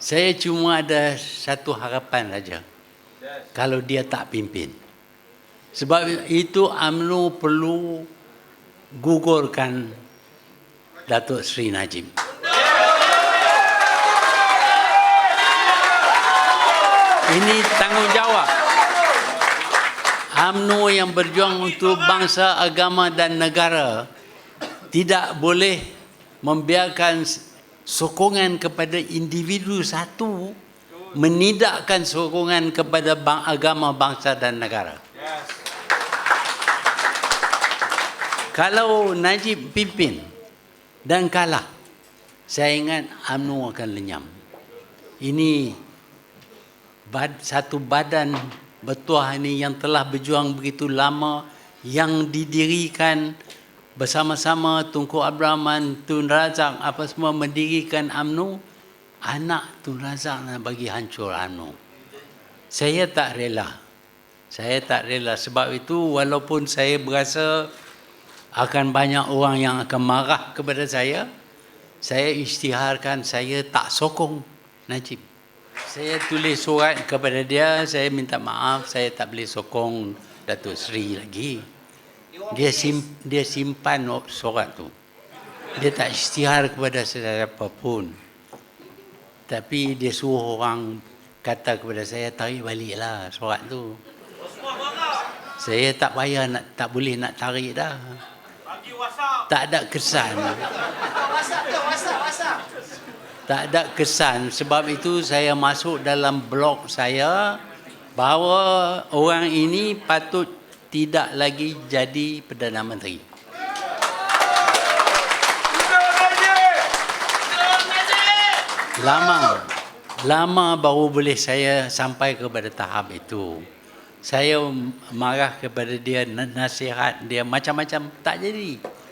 Saya cuma ada satu harapan saja. Kalau dia tak pimpin. Sebab itu UMNO perlu gugurkan Datuk Seri Najib. Ini tanggungjawab. UMNO yang berjuang untuk bangsa, agama dan negara tidak boleh membiarkan sokongan kepada individu satu menidakkan sokongan kepada bang, agama, bangsa dan negara. Kalau Najib pimpin dan kalah, saya ingat UMNO akan lenyam. Ini bad, satu badan bertuah ini yang telah berjuang begitu lama, yang didirikan bersama-sama Tunku Abraman, Tun Razak, apa semua mendirikan UMNO, anak Tun Razak nak bagi hancur UMNO. Saya tak rela. Saya tak rela. Sebab itu walaupun saya berasa akan banyak orang yang akan marah kepada saya, saya isytiharkan saya tak sokong Najib. Saya tulis surat kepada dia, saya minta maaf, saya tak boleh sokong Datuk Seri lagi. Dia sim, dia simpan surat tu. Dia tak isytihar kepada sesiapa pun. Tapi dia suruh orang kata kepada saya tarik baliklah surat tu. Saya tak payah nak tak boleh nak tarik dah. Tak ada kesan. Tak ada kesan sebab itu saya masuk dalam blog saya bahawa orang ini patut tidak lagi jadi Perdana Menteri. Lama, lama baru boleh saya sampai kepada tahap itu. Saya marah kepada dia, nasihat dia macam-macam tak jadi.